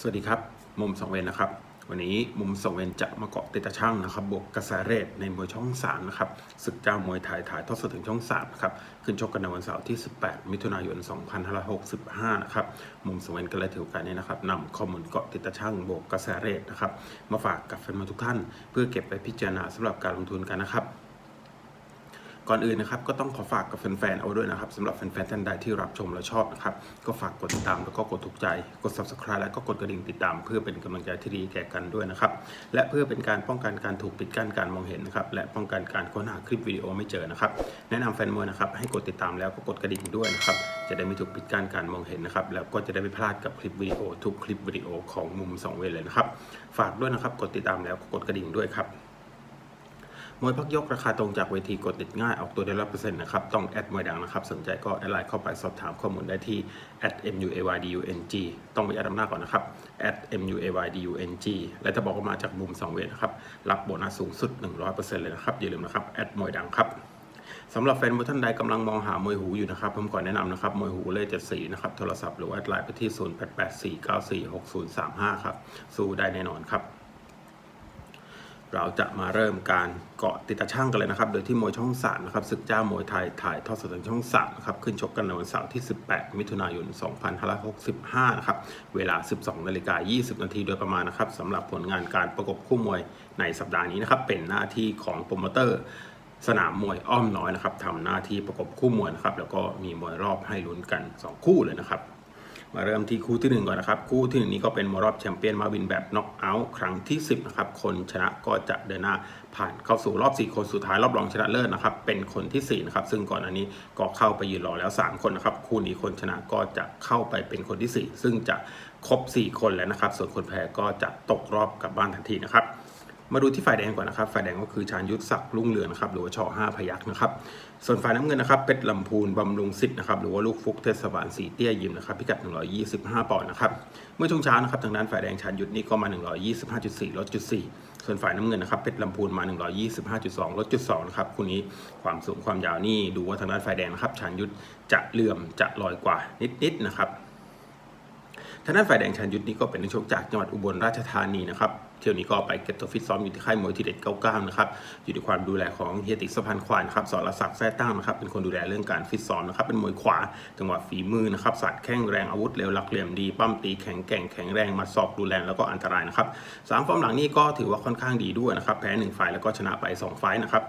สวัสดีครับ มุมสองเวนนะครับ วันนี้มุมสองเวนจะมาเกาะติดตาช่างนะครับ บวกกระแสเรทในมวยช่อง3นะครับศึกเจ้ามวยไทยถ่ายทอดสดถึงช่อง3นะครับขึ้นชกกันในวันเสาร์ที่ 18 มิถุนายน 2565 นะครับ มุมสองเวนก็เลยถือโอกาสนี้นะครับนำข้อมูลเกาะติดตาช่างบวกกระแสเรทนะครับ มาฝากกับแฟนมวยทุกท่าน เพื่อเก็บไปพิจารณาสำหรับการลงทุนกันนะครับ ก่อนอื่นนะครับก็ต้องขอฝากกับแฟนๆเอาด้วยนะครับสำหรับแฟนๆท่านใดที่รับชมและชอบนะครับก็ฝากกดติดตามแล้วก็กดถูกใจ กด subscribe แล้วก็กดกระดิ่งติดตาม เพื่อเป็นกำลังใจที่ดีแก่กันด้วยนะครับและเพื่อเป็นการป้องกันการถูกปิดกั้นการมองเห็นนะครับและป้องกันการค้นหาคลิปวิดีโอไม่เจอนะครับแนะนำแฟนมวยนะครับให้กดติดตามแล้วก็กดกระดิ่งด้วยนะครับจะได้ไม่ถูกปิดกั้นการมองเห็นนะครับแล้วก็จะได้ไม่พลาดกับคลิปวิดีโอทุกคลิปวิดีโอของมุมสองเวเลยนะครับฝากด้วยนะครับกดติดตามแล้วก็กดกระดิ่งด้วยครับ มวยพักยกราคาตรงจากเวทีกดติดง่ายออกตัวได้ร้อยเปอร์เซ็นต์นะครับ ต้องแอดมวยดังนะครับ สนใจก็แอดไลน์เข้าไปสอบถามข้อมูลได้ที่ @muaydung ต้องไปแอดอำนาจก่อนนะครับ @muaydung และถ้าบอกว่ามาจากมุม2เวทนะครับ รับโบนัสสูงสุด 100%เลยนะครับ อย่าลืมนะครับแอดมวยดังครับสำหรับแฟนมวยท่านใดกำลังมองหามวยหูอยู่นะครับ ผมขอแนะนำนะครับมวยหูเลขเจ็ดสีนะครับ โทรศัพท์หรือว่าแอดไลน์ไปที่ 0884946035 ครับ สู้ได้แน่นอนครับ เราจะมาเริ่มการเกาะติดตาช่างกันเลยนะครับ โดยที่มวยช่องสามนะครับศึกเจ้ามวยไทยถ่ายทอดสดทางช่องสามนะครับ ขึ้นชกกันในวันเสาร์ที่ 18 มิถุนายน 2565 นะครับ เวลา 12 นาฬิกา 20 นาทีโดยประมาณนะครับสำหรับผลงานการประกบคู่มวยในสัปดาห์นี้นะครับ เป็นหน้าที่ของโปรโมเตอร์ สนามมวยอ้อมน้อยนะครับทำหน้าที่ประกบคู่มวยนะครับ แล้วก็มีมวยรอบให้ลุ้นกัน 2 คู่เลยนะครับ มาเริ่มที่คู่ที่หนึ่งก่อนนะครับ คู่ที่หนึ่งนี้ก็เป็นมวยรอบแชมเปี้ยนมาวินแบบน็อกเอาท์ครั้งที่ 10นะครับคนชนะก็จะเดินหน้าผ่านเข้าสู่รอบ 4 คนสุดท้ายรอบรองชนะเลิศนะครับเป็นคนที่4นะครับซึ่งก่อนอันนี้ก็เข้าไปยืนรอแล้ว 3 คนนะครับคู่นี้คนชนะก็จะเข้าไปเป็นคนที่ 4 ซึ่งจะครบ 4 คนแล้วนะครับ ส่วนคนแพ้ก็จะตกรอบกลับบ้านทันทีนะครับ มาดูที่ฝ่ายแดงก่อนนะครับฝ่ายแดงก็คือชาญยุทธศักดิ์รุ่งเรืองนะครับหรือว่าชอห้าพยักนะครับส่วนฝ่ายน้ำเงินนะครับเป็ดลำพูนบำรุงสิทธิ์นะครับหรือว่าลูกฟุกเทศบาลสีเตี้ยยิมนะครับพิกัด 125 ปอนด์นะครับเมื่อช่วงเช้านะครับทางด้านฝ่ายแดงชาญยุทธนี่ก็มา 125.4ลดจุด4ส่วนฝ่ายน้ำเงินนะครับเป็ดลำพูนมา 125.2ลดจุด2นะครับคู่นี้ความสูงความยาวนี่ดูว่าทางด้านฝ่ายแดงนะครับชาญยุทธจะเหลื่อมจะลอยกว่านิดๆนะครับทางด้านฝ่ายแดงชันยุทธนี่ก็เป็นนักชกจากจังหวัดอุบลราชธานีนะครับ เที่ยวนี้ก็ไปเก็บตัวฟิตซ้อมอยู่ที่ค่ายมวยทีเด็ด99 นะครับ อยู่ในความดูแลของเฮียติสะพานควายนครับสอนรศักดิ์แท้ตั้งนะครับ เป็นคนดูแลเรื่องการฟิตซ้อมนะครับ เป็นมวยขวา จังหวะฝีมือนะครับสัตว์แข้งแรงอาวุธเร็วหลักเหลี่ยมดี ปั้มตีแข็งแกร่งแข็งแรงมาสอบดูแลแล้วก็อันตรายนะครับสามฟอร์มหลังนี้ก็ถือว่าค่อนข้างดีด้วยนะครับ แพ้หนึ่งไฟล์แล้วก็ชนะไปสองไฟล์นะครับ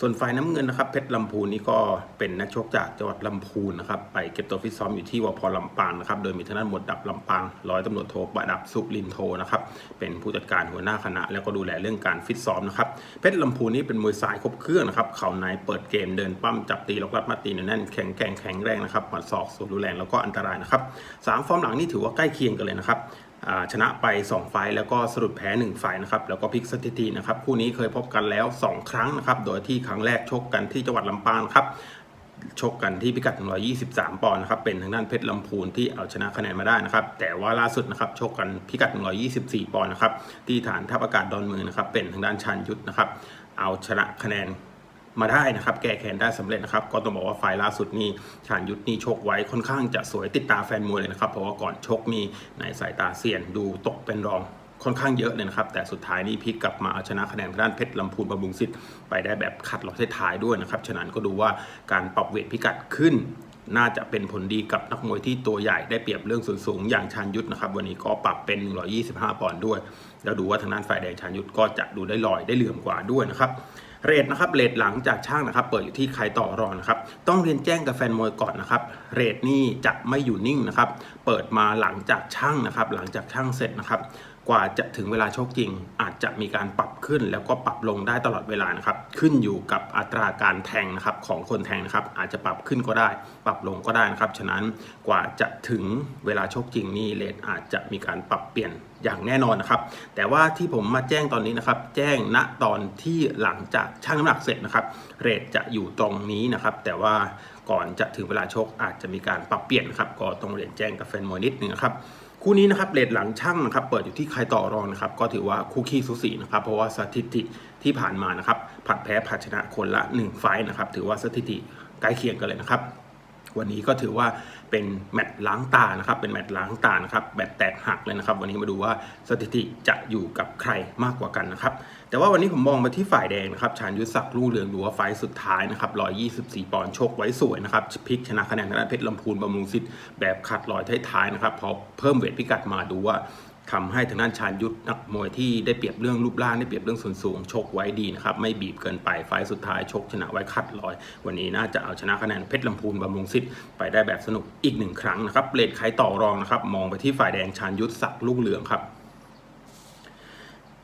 ส่วนฝ่ายน้ำเงินนะครับเพชรลำพูนนี่ก็เป็นนักชกจากจังหวัดลำพูนนะครับไปเก็บตัวฟิตซ้อมอยู่ที่วพลำปางนะครับโดยมีทางด้านหมวดดับลำปางร้อยตำรวจโทประดับสุรินโทนะครับเป็นผู้จัดการหัวหน้าคณะ แล้วก็ดูแลเรื่องการฟิตซ้อมนะครับเพชรลำพูนนี่เป็นมวยสายครบเครื่องนะครับเข่าในเปิดเกมเดินปั้มจับตีล็อกลัดมาตีแน่นแข็งแกร่งแข็งแรงนะครับหมัดศอกสูดรุนแรงแล้วก็อันตรายนะครับสามฟอร์มหลังนี่ถือว่าใกล้เคียงกันเลยนะครับ ชนะไป 2 ไฟล์แล้วก็สรุปแพ้ 1 ไฟล์นะครับแล้วก็พลิกสถิตินะครับคู่นี้เคยพบกันแล้ว 2 ครั้งนะครับโดยที่ครั้งแรกชกกันที่จังหวัดลำปางครับชกกันที่พิกัด 123 ปอนด์นะครับ เป็นทางด้านเพชรลำพูนที่เอาชนะคะแนนมาได้นะครับ แต่ว่าล่าสุดนะครับ ชกกันพิกัด 124 ปอนด์นะครับ ที่ฐานทัพอากาศดอนเมืองนะครับ เป็นทางด้านชันยุทธนะครับ เอาชนะคะแนน มาได้นะครับ แก้แค้นได้สำเร็จนะครับ ก็ต้องบอกว่าไฟล์ล่าสุดนี่ชาญยุทธนี่ชกไว้ค่อนข้างจะสวยติดตาแฟนมวยเลยนะครับ เพราะว่าก่อนชกนี่ในสายตาเซียนดูตกเป็นรองค่อนข้างเยอะเลยนะครับ แต่สุดท้ายนี่พลิกกลับมาเอาชนะคะแนนด้านเพชรลำพูนบำรุงสิทธิ์ไปได้แบบขัดหลอกท้ายด้วยนะครับ ฉะนั้นก็ดูว่าการปรับเวทพิกัดขึ้น น่าจะเป็นผลดีกับนักมวยที่ตัวใหญ่ได้เปรียบเรื่องส่วนสูงอย่างชาญยุทธนะครับ วันนี้ก็ปรับเป็น 125 ปอนด์ด้วย แล้วดูว่าทางด้านฝ่ายแดงชาญยุทธก็จะดูได้ลอยได้เหลื่อมกว่าด้วยนะครับ เรทนะครับเรทหลังจากช่างนะครับ เปิดอยู่ที่ใครต่อรอนะครับ ต้องเรียนแจ้งกับแฟนมวยก่อนนะครับเรทนี่จะไม่อยู่นิ่งนะครับ เปิดมาหลังจากช่างนะครับ หลังจากช่างเสร็จนะครับ กว่าจะถึงเวลาชกจริง อาจจะมีการปรับขึ้นแล้วก็ปรับลงได้ตลอดเวลานะครับ ขึ้นอยู่กับอัตราการแทงนะครับของคนแทงนะครับ อาจจะปรับขึ้นก็ได้ ปรับลงก็ได้นะครับ ฉะนั้นกว่าจะถึงเวลาชกจริงนี่เรทอาจจะมีการปรับเปลี่ยนอย่างแน่นอนนะครับ แต่ว่าที่ผมมาแจ้งตอนนี้นะครับ แจ้งณตอนที่หลังจากชั่งน้ำหนักเสร็จนะครับ เรทจะอยู่ตรงนี้นะครับ แต่ว่าก่อนจะถึงเวลาชกอาจจะมีการปรับเปลี่ยนนครับก็ต้องเรียนแจ้งกับแฟนมวยนิดนึงนะครับ คู่นี้นะครับเลทหลังช่างนะครับเปิดอยู่ที่ใครต่อรองนะครับก็ถือว่าคู่ขี้สุสีนะครับเพราะว่าสถิติที่ผ่านมานะครับผัดแพ้ผัดชนะคนละ 1 ไฟต์นะครับถือว่าสถิติใกล้เคียงกันเลยนะครับ วันนี้ก็ถือว่าเป็นแมตช์ล้างตานะครับ เป็นแมตช์ล้างตานะครับแบบแตกหักเลยนะครับ วันนี้มาดูว่าสถิติจะอยู่กับใครมากกว่ากันนะครับ แต่ว่าวันนี้ผมมองมาที่ฝ่ายแดงนะครับชาญยุทธศักดิ์ลู่เรืองดูว่าไฟสุดท้ายนะครับ124 ปอนด์ชกไว้สวยนะครับพลิกชนะคะแนนทางด้านเพชรลำพูนบำรุงสิทธิ์แบบขัดลอยท้ายๆนะครับพอเพิ่มเวทพิกัดมาดูว่า ทำให้ทางด้านชาญยุทธนักมวยที่ได้เปรียบเรื่องรูปร่างได้เปรียบเรื่องส่วนสูงชกไว้ดีนะครับไม่บีบเกินไปไฟสุดท้ายชกชนะไว้คัดลอย วันนี้น่าจะเอาชนะคะแนนเพชรลำพูนบำรุงสิทธิ์ไปได้แบบสนุกอีกหนึ่งครั้งนะครับเลดใครต่อรองนะครับมองไปที่ฝ่ายแดงชาญยุทธสักลูกเหลืองครับ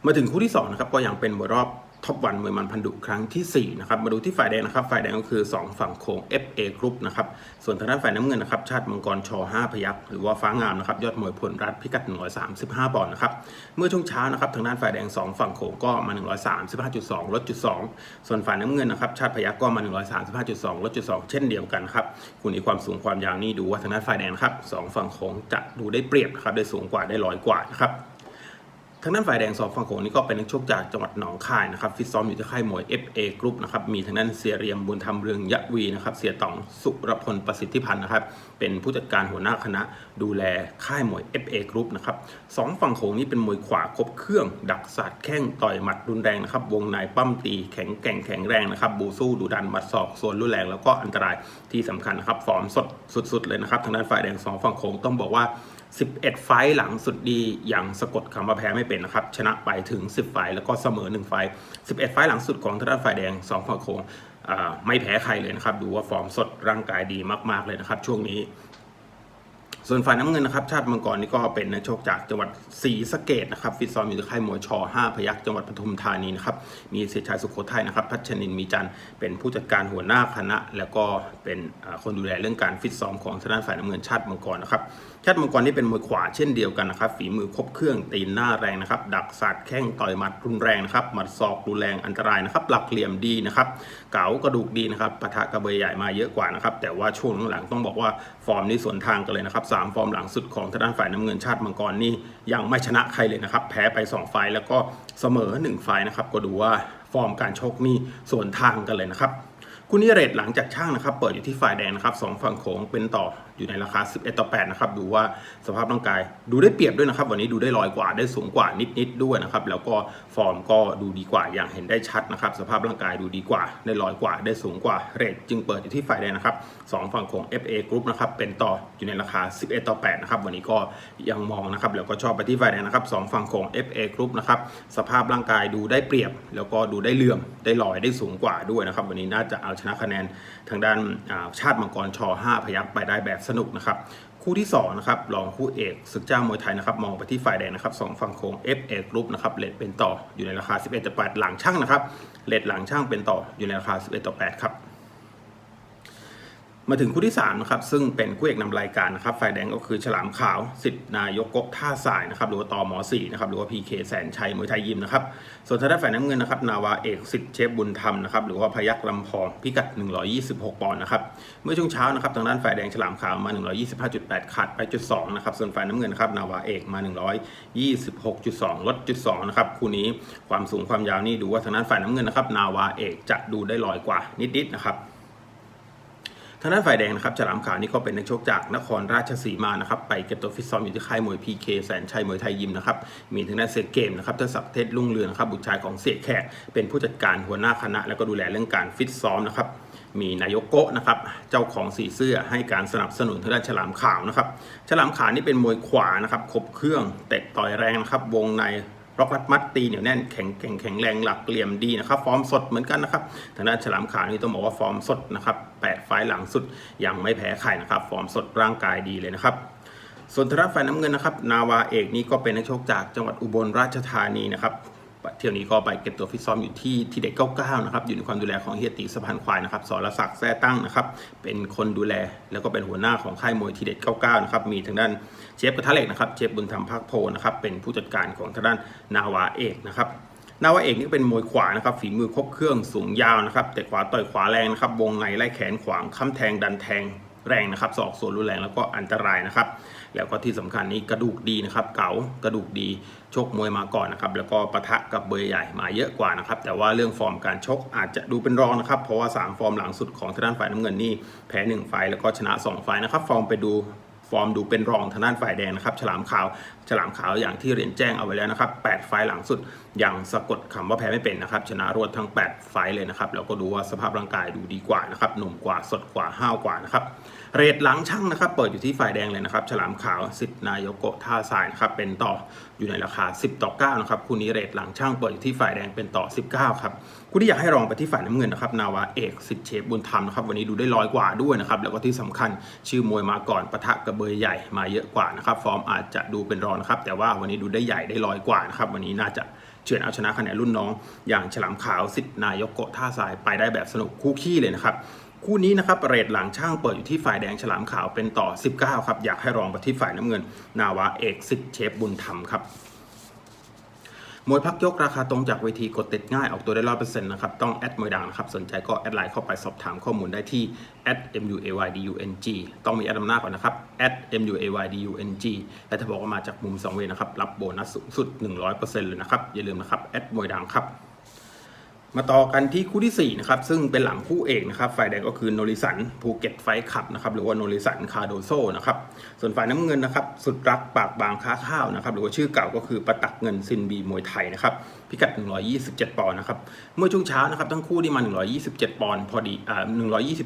มาถึงคู่ที่2นะครับก็ยังเป็นมวยรอบ ท็อปวันมวยมันพันดุครั้งทีสี่ 4 นะครับ มาดูที่ฝ่ายแดงนะครับ ฝ่ายแดงก็คือ 2 ฝั่งโค้ง FA Group นะครับ ส่วนทางด้านฝ่ายน้ำเงินนะครับ ชาติมังกรช5พยักหรือว่าฟ้างามนะครับ ยอดมวยพลรัฐพิกัด 135 ปอนด์นะครับ เมื่อช่วงเช้านะครับ ทางด้านฝ่ายแดง 2 ฝั่งโค้งก็มา 135.2 ลดจุด 2 ส่วนฝ่ายน้ำเงินนะครับ ชาติพยักก็มา 135.2 ลดจุด 2 เช่นเดียวกันครับคุณนี้ความสูงความยาวนี่ดูว่าทางด้านฝ่ายแดงนะครับสองฝั่งโค้งจะดูได้เปรียบนะครับ ได้สูงกว่าได้ลอยกว่านะครับางด้านฝ่ายแดงสองฝั่งโขงนี่ก็เป็นนักชกจากจังหวัดหนองคายนะครับฟิตซ้อมอยู่ที่ค่ายมวย FA Group นะครับมีทางด้านเสียเรียมบุญธรรมเรืองยะวีนะครับเสียต๋องสุรพลประสิทธิพันธ์นะครับเป็นผู้จัดการหัวหน้าคณะ ดูแลค่ายมวย FA Group นะครับสองฝั่งโขงนี่เป็นมวยขวาครบเครื่อง ดักสัดแข้งต่อยหมัดรุนแรงนะครับวงในปั้มตีแข็งแกร่งแข็งแรงนะครับบูสู้ดุดันหมัดศอกส่วนรุนแรงแล้วก็อันตรายที่สำคัญนะครับฟอร์มสดสุดๆเลยนะครับทางด้านฝ่ายแดงสองฝั่งโขงต้องบอกว่า 11 ไฟล์หลังสุดดีอย่างสะกดคำว่าแพ้ไม่เป็นนะครับ ชนะไปถึง 10 ไฟล์แล้วก็เสมอ 1 ไฟล์11 ไฟล์หลังสุดของทางด้านฝ่ายแดง2ฝั่งโขงไม่แพ้ใครเลยนะครับ ดูว่าฟอร์มสดร่างกายดีมาก ๆ เลยนะครับ ช่วงนี้ ส่วนฝ่ายน้ำเงินนะครับ ชาติมังกรนี่ก็เป็นนักชกจากจังหวัดศรีสะเกดนะครับฟิตซ้อมอยู่ที่ค่ายมวยช5พยักจังหวัดปทุมธานีนะครับมีเสียชายสุโขทัยนะครับ พัชนินมีจันเป็นผู้จัดการหัวหน้าคณะ แล้วก็เป็นคนดูแลเรื่องการฟิตซ้อมของทางด้านฝ่ายน้ำเงินชาติมังกรนะครับชาติมังกรนี่เป็นมวยขวาเช่นเดียวกันนะครับ ฝีมือครบเครื่องตีนหน้าแรงนะครับ ดักสัดแข้งต่อยหมัดรุนแรงนะครับ หมัดศอกรุนแรงอันตรายนะครับ หลักเหลี่ยมดีนะครับ เก๋ากระดูกดีนะครับปะทะกระเบยใหญ่มาเยอะกว่านะครับ แต่ว่าช่วงหลังๆต้องบอกว่าฟอร์มนี่สวนทางกันเลยนะครับสามฟอร์มหลังสุดของทางด้านฝ่ายน้ำเงินชาติมังกรนี่ยังไม่ชนะใครเลยนะครับ แพ้ไป 2 ไฟแล้วก็เสมอ 1 ไฟนะครับ ก็ดูว่าฟอร์มการชกนี่สวนทางกันเลยนะครับคุณนิเรศหลังจากช่างนะครับ เปิดอยู่ที่ฝ่ายแดงนะครับสองฝั่งโขงเป็นต่อ อยู่ในราคา 11 ต่อ 8 นะครับ ดูว่าสภาพร่างกายดูได้เปรียบด้วยนะครับ วันนี้ดูได้ลอยกว่าได้สูงกว่านิดๆด้วยนะครับ แล้วก็ฟอร์มก็ดูดีกว่าอย่างเห็นได้ชัดนะครับ สภาพร่างกายดูดีกว่า ได้ลอยกว่าได้สูงกว่าเรทจึงเปิดอยู่ที่ฝ่ายแดงนะครับสองฝั่งโขง FA Group นะครับเป็นต่ออยู่ในราคา 11 ต่อ 8 นะครับ วันนี้ก็ยังมองนะครับแล้วก็ชอบไปที่ฝ่ายแดงนะครับสองฝั่งโขง FA Group นะครับสภาพร่างกายดูได้เปรียบ แล้วก็ดูได้เหลื่อมได้ลอยได้สูงกว่าด้วยนะครับ วันนี้น่าจะเอาชนะคะแนนทางด้านชาติมังกรช5พยักไปได้แบบสนุกนะครับ คู่ที่2นะครับรองคู่เอกศึกเจ้ามวยไทยนะครับ มองไปที่ฝ่ายแดงนะครับสองฝั่งโค้ง FA Group นะครับเลทเป็นต่ออยู่ในราคา 11ต่อ8หลังช่างนะครับเลทหลังช่างเป็นต่ออยู่ในราคา 11ต่อ8ครับ มาถึงคู่ที่3นะครับซึ่งเป็นคู่เอกนำรายการนะครับฝ่ายแดงก็คือฉลามขาวสิทธิ์นายกกท่าสายนะครับหรือว่าตอหมอ4นะครับหรือว่า PK แสนชัยมวยไทยยิมนะครับส่วนทางด้านฝ่ายน้ำเงินนะครับนาวาเอกสิทธิ์เชฟบุญธรรมนะครับหรือว่าพยักลำพองพิกัด 126 ปอนด์นะครับเมื่อช่วงเช้านะครับทางด้านฝ่ายแดงฉลามขาวมา 125.8ขาดไปจุด2นะครับส่วนฝ่ายน้ำเงินนะครับนาวาเอกมา 126.2 ลดจุด2นะครับคู่นี้ความสูงความยาวนี่ดูว่าทางด้านฝ่ายน้ำเงินนะครับนาวาเอกจะดูได้ลอยกว่านิดๆนะครับ ทางด้านฝ่ายแดงนะครับฉลามขาวนี่ก็เป็นนักชกจากนครราชสีมานะครับไปเก็บตัวฟิตซ้อมอยู่ที่ค่ายมวย PK แสนชัยมวยไทยยิมนะครับมีทางด้านเซเกมนะครับทศักดิ์เทศรุ่งเรืองนะครับบุตรชายของเสียแขกเป็นผู้จัดการหัวหน้าคณะ แล้วก็ดูแลเรื่องการฟิตซ้อมนะครับมีนายกโกะนะครับเจ้าของสีเสื้อให้การสนับสนุนทางด้านฉลามขาวนะครับฉลามขาวนี่เป็นมวยขวานะครับครบเครื่องเตะต่อยแรงนะครับวงใน ล็อกรัดมัดตีเหนียวแน่นแข็งแข็งแข็งแรงหลักเหลี่ยมดีนะครับ ฟอร์มสดเหมือนกันนะครับทางด้านฉลามขาวนี่ต้องบอกว่าฟอร์มสดนะครับแปดไฟหลังสุดยังไม่แพ้ใครนะครับ ฟอร์มสดร่างกายดีเลยนะครับส่วนทางด้านฝ่ายน้ำเงินนะครับ นาวาเอกนี่ก็เป็นนักชกจากจังหวัดอุบลราชธานีนะครับ เที่ยวนี้ก็ไปเก็บตัวฟิตซ้อมอยู่ที่ที่เด็ก99นะครับอยู่ในความดูแลของเฮียตีสะพานควายนะครับสรศักดิ์แท้ตั้งนะครับเป็นคนดูแลแล้วก็เป็นหัวหน้าของค่ายมวยทีเด็ด99นะครับมีทางด้านเชฟกระทะเหล็กนะครับเชฟบุญธรรมพักโพนะครับเป็นผู้จัดการของทางด้านนาวาเอกนะครับนาวาเอกนี่เป็นมวยขวานะครับฝีมือครบเครื่องสูงยาวนะครับแต่ขวาต่อยขวาแรงนะครับวงในไล่แขนขวางค้ำแทงดันแทง แรงนะครับศอกสวนรุนแรงแล้วก็อันตรายนะครับ แล้วก็ที่สำคัญนี้กระดูกดีนะครับ เก๋ากระดูกดีชกมวยมาก่อนนะครับแล้วก็ปะทะกับเบอร์ใหญ่มาเยอะกว่านะครับแต่ว่าเรื่องฟอร์มการชกอาจจะดูเป็นรองนะครับ เพราะว่า 3 ฟอร์มหลังสุดของทางด้านฝ่ายน้ำเงินนี่แพ้1ไฟแล้วก็ชนะ2ไฟนะครับฟอร์มไปดูฟอร์มดูเป็นรองทางด้านฝ่ายแดงนะครับ ฉลามขาว ฉลามขาวอย่างที่เรียนแจ้งเอาไว้แล้วนะครับ 8 ไฟล์หลังสุดยังสะกดคำว่าแพ้ไม่เป็นนะครับ ชนะรวดทั้ง 8 ไฟล์เลยนะครับ แล้วก็ดูว่าสภาพร่างกายดูดีกว่านะครับ หนุ่มกว่า สดกว่า ห้าวกว่านะครับ เรทหลังช่างนะครับ เปิดอยู่ที่ฝ่ายแดงเลยนะครับ ฉลามขาวสิทธิ์นายกโกท่าทรายนะครับ เป็นต่ออยู่ในราคา 10 ต่อ 9 นะครับ คู่นี้เรทหลังช่างเปิดอยู่ที่ฝ่ายแดงเป็นต่อ 19 ครับ คู่ที่อยากให้ลองไปที่ฝ่ายน้ำเงินนะครับ นาวาเอกสิทธิ์เชฟบุญธรรมนะครับ วันนี้ดูได้ร้อยกว่าด้วยนะครับ แล้วก็ที่สำคัญชื่อมวยมาก่อนปะทะกับเบอร์ใหญ่มาเยอะกว่านะครับ ฟอร์มอาจจะดูเป็นรองนะครับแต่ว่าวันนี้ดูได้ใหญ่ได้ลอยกว่านะครับวันนี้น่าจะเฉือนเอาชนะคะแนนรุ่นน้อง อย่างฉลามขาวสิทธิ์นายกโกะท่าทรายไปได้แบบสนุกคู่ขี้เลยนะครับคู่นี้นะครับเรทหลังช่างเปิดอยู่ที่ฝ่ายแดงฉลามขาวเป็นต่อ 19 ครับ อยากให้รองไปที่ฝ่ายน้ำเงิน นาวาเอกสิทธิ์เชฟบุญธรรมครับ มวยพักยกราคาตรงจากเวทีกดติดง่ายออกตัวได้ร้อยเปอร์เซ็นต์นะครับ ต้องแอดมวยดังนะครับ สนใจก็แอดไลน์เข้าไปสอบถามข้อมูลได้ที่ @muaydung ต้องมีแอดนำหน้าก่อนนะครับ @muaydung และถ้าบอกว่ามาจากมุมสองเวนะครับ รับโบนัสสูงสุด 100%เลยนะครับ อย่าลืมนะครับแอดมวยดังครับ มาต่อกันที่คู่ที่ 4 นะครับ ซึ่งเป็นหลังคู่เอกนะครับฝ่ายแดงก็คือโนริสันภูเก็ตไฟขับนะครับหรือว่าโนริสันคาโดโซนะครับส่วนฝ่ายน้ำเงินนะครับสุดรักปากบางค้าข้าวนะครับหรือว่าชื่อเก่าก็คือประตักเงินซินบีมวยไทยนะครับพิกัด 127 ปอนด์นะครับ เมื่อช่วงเช้านะครับทั้งคู่ที่มา 127 ปอนด์พอดีอ่า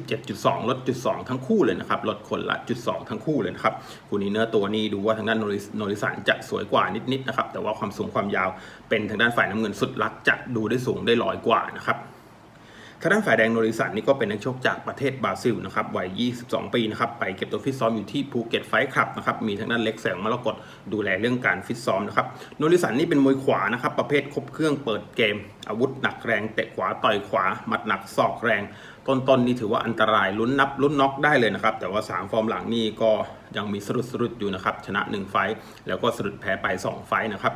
127.2 ลดจุด2ทั้งคู่เลยนะครับลดคนละจุด2ทั้งคู่เลยนะครับคู่นี้เนื้อตัวนี้ดูว่าทางด้านโนริโนริสันจะสวยกว่านิดๆนะครับแต่ว่าความสูงความยาวเป็นทางด้านฝ่ายน้ำเงินสุดรักจะดูได้สูงได้ลอยกว่านะครับ ทางด้านฝ่ายแดงโนริสันนี่ก็เป็นนักชกจากประเทศบราซิลนะครับวัย 22 ปีนะครับไปเก็บตัวฟิตซ้อมอยู่ที่ภูเก็ตไฟคลับนะครับมีทางด้านเล็กแสงมรกตดูแลเรื่องการฟิตซ้อมนะครับโนริสันนี่เป็นมวยขวานะครับประเภทครบเครื่องเปิดเกม อาวุธหนักแรงเตะขวาต่อยขวาหมัดหนักศอกแรงต้นๆนี่ถือว่าอันตรายลุ้นนับลุ้นน็อกได้เลยนะครับ แต่ว่า 3 ฟอร์มหลังนี่ก็ยังมีสรุดสรุดอยู่นะครับชนะ 1 ไฟแล้วก็สรุดแพ้ไป 2 ไฟนะครับ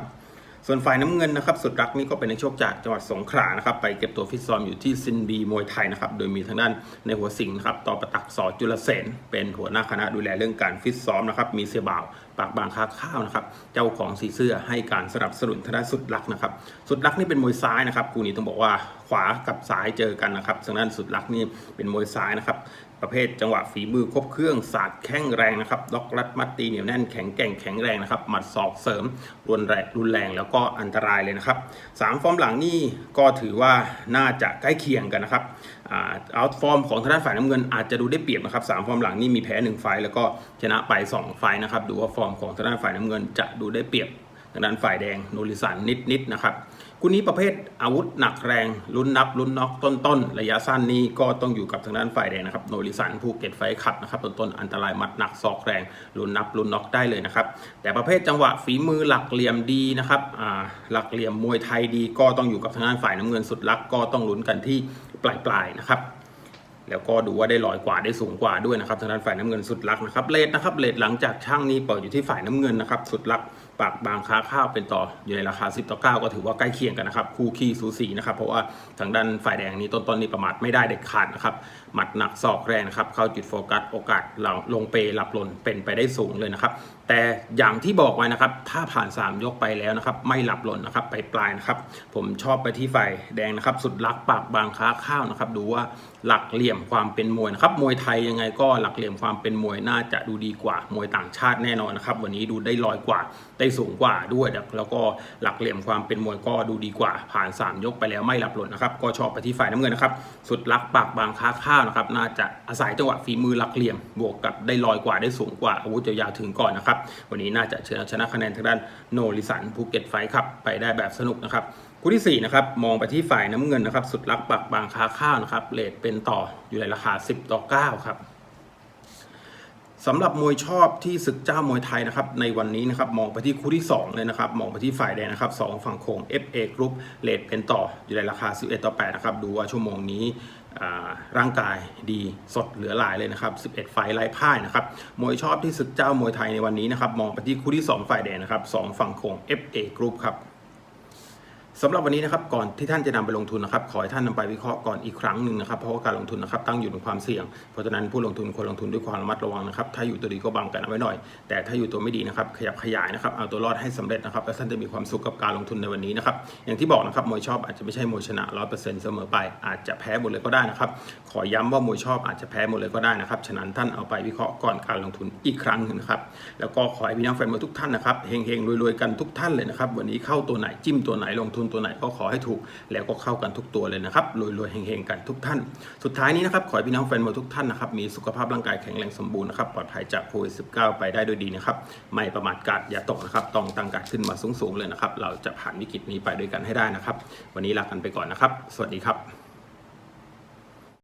ส่วนฝ่ายน้ำเงินนะครับสุดรักนี่ก็เป็นในักชกจากจังหวัดสงขลานะครับไปเก็บตัวฟิตซ้อมอยู่ที่ซินบีมวยไทยนะครับโดยมีทางด้านในหัวสิงห์นะครับต่อประตักสอจุลเสนเป็นหัวหน้าคณะดูแลเรื่องการฟิตซ้อมนะครับมีเสียบ่าวปากบางค้าข้าวนะครับเจ้าของสีเสื้อให้การสนับสนุนทางด้านสุดรักนะครับสุดรักนี่เป็นมวยซ้ายนะครับคู่นี้ต้องบอกว่าขวากับซ้ายเจอกันนะครับทางด้านสุดรักนี่เป็นมวยซ้ายนะครับ ประเภทจังหวะฝีมือครบเครื่องศาสตร์แข้งแรงนะครับล็อกรัดมัดตีเหนียวแน่นแข็งแกร่งแข็งแรงนะครับหมัดศอกเสริมรุนแรงรุนแรงแล้วก็อันตรายเลยนะครับสามฟอร์มหลังนี่ก็ถือว่าน่าจะใกล้เคียงกันนะครับเอาฟอร์มของทางด้านฝ่ายน้ำเงินอาจจะดูได้เปรียบนะครับสามฟอร์มหลังนี่มีแพ้หนึ่งไฟแล้วก็ชนะไปสองไฟนะครับดูว่าฟอร์มของทางด้านฝ่ายน้ำเงินจะดูได้เปรียบทางด้านฝ่ายแดงโนริสันนิดๆนะครับ คู่นี้ประเภทอาวุธหนักแรงลุ้นนับลุ้นน็อกต้นๆระยะสั้นนี้ก็ต้องอยู่กับทางด้านฝ่ายแดงนะครับโนริสันภูเก็ตไฟขับนะครับต้นๆอันตรายหมัดหนักศอกแรงลุ้นนับลุ้นน็อกได้เลยนะครับแต่ประเภทจังหวะฝีมือหลักเหลี่ยมดีนะครับอ่าหลักเหลี่ยมมวยไทยดีก็ต้องอยู่กับทางด้านฝ่ายน้ำเงินสุดลักก็ต้องลุ้นกันที่ปลายๆนะครับแล้วก็ดูว่าได้ลอยกว่าได้สูงกว่าด้วยนะครับทางด้านฝ่ายน้ำเงินสุดลักนะครับเลทนะครับเลทหลังจากช่างนี้เปิดอยู่ที่ฝ่ายน้ำเงินนะครับสุดลัก ปากบางค้าข้าวเป็นต่ออยู่ในราคา 10 ต่อ 9 ก็ถือว่าใกล้เคียงกันนะครับ คู่ขี้สูสีนะครับ เพราะว่าทางด้านฝ่ายแดงนี้ต้นๆนี่ประมาทไม่ได้เด็ดขาดนะครับ หมัดหนักศอกแรงนะครับ เข้าจุดโฟกัสโอกาสเราลงเปหลับหล่นเป็นไปได้สูงเลยนะครับ แต่อย่างที่บอกไว้นะครับ ถ้าผ่าน 3 ยกไปแล้วนะครับ ไม่หลับหล่นนะครับไปปลายนะครับ ผมชอบไปที่ฝ่ายแดงนะครับ สุดลักปากบางค้าข้าวนะครับ ดูว่าหลักเหลี่ยมความเป็นมวยนะครับ มวยไทยยังไงก็หลักเหลี่ยมความเป็นมวยน่าจะดูดีกว่ามวยต่างชาติแน่นอนนะครับ วันนี้ดูได้ลอยกว่า ได้สูงกว่าด้วยแล้วก็หลักเหลี่ยมความเป็นมวยก็ดูดีกว่าผ่าน 3 ยกไปแล้วไม่หลับหล่นนะครับก็ชอบไปที่ฝ่ายน้ำเงินนะครับสุดลักปากบางค้าข้าวนะครับน่าจะอาศัยจังหวะฝีมือหลักเหลี่ยมบวกกับได้ลอยกว่าได้สูงกว่าอาวุธยาวๆถึงก่อนนะครับวันนี้น่าจะเชิญชนะคะแนนทางด้านโนริสันภูเก็ตไฟครับไปได้แบบสนุกนะครับคู่ที่4นะครับมองไปที่ฝ่ายน้ำเงินนะครับสุดลักปักบางค้าข้าวนะครับเลทเป็นต่ออยู่ในราคา 10 ต่อ 9 ครับ สำหรับมวยชอบที่ศึกเจ้ามวยไทยนะครับในวันนี้นะครับมองไปที่คู่ที่ 2 เลยนะครับ มองไปที่ฝ่ายแดงนะครับสองฝั่งโค้ง FA Group เลทเป็นต่ออยู่ในราคา 11 ต่อ 8 นะครับ ดูว่าชั่วโมงนี้ร่างกายดีสดเหลือหลายเลยนะครับ 11 ไฟล์ไร้พ่ายนะครับ มวยชอบที่ศึกเจ้ามวยไทยในวันนี้นะครับ มองไปที่คู่ที่ 2 ฝ่ายแดงนะครับสองฝั่งโค้ง FA Group ครับ สำหรับวันนี้นะครับก่อนที่ท่านจะนำไปลงทุนนะครับขอให้ท่านนำไปวิเคราะห์ก่อนอีกครั้งหนึ่งนะครับเพราะว่าการลงทุนนะครับตั้งอยู่ในความเสี่ยง เพราะฉะนั้นผู้ลงทุนควรลงทุนด้วยความระมัดระวังนะครับถ้าอยู่ตัวดีก็บังกันเอาไว้หน่อย แต่ถ้าอยู่ตัวไม่ดีนะครับขยับขยายนะครับเอาตัวรอดให้สำเร็จนะครับแล้วท่านจะมีความสุขกับการลงทุนในวันนี้นะครับอย่างที่บอกนะครับมวยชอบอาจจะไม่ใช่มวยชนะร้อยเปอร์เซ็นต์เสมอไป อาจจะแพ้หมดเลยก็ได้นะครับขอย้ำว่ามวยชอบอาจจะแพ้หมดเลยก็ได้นะครับฉะนั้นท่านเอาไปวิเคราะห์ก่อนการลงทุนอีกครั้งนะครับแล้วก็ขอให้พี่น้องแฟนมวยทุกท่านนะครับเฮงๆรวยๆกันทุกท่านเลยนะครับวันนี้เข้าตัวไหนจิ้มตัวไหนลงทุนตัวไหนก็ขอให้ถูกแล้วก็เข้ากันทุกตัวเลยนะครับรวยๆเฮงๆกันทุกท่าน สุดท้ายนี้นะครับขอให้พี่น้องแฟนมวยทุกท่านนะครับมีสุขภาพร่างกายแข็งแรงสมบูรณ์นะครับปลอดภัยจากโควิด 19 ไปได้ด้วยดีนะครับไม่ประมาทกาดอย่าตกนะครับต้องตั้งการขึ้นมาสูงๆเลยนะครับเราจะผ่านวิกฤตนี้ไปด้วยกันให้ได้นะครับ วันนี้ลากันไปก่อนนะครับ สวัสดีครับ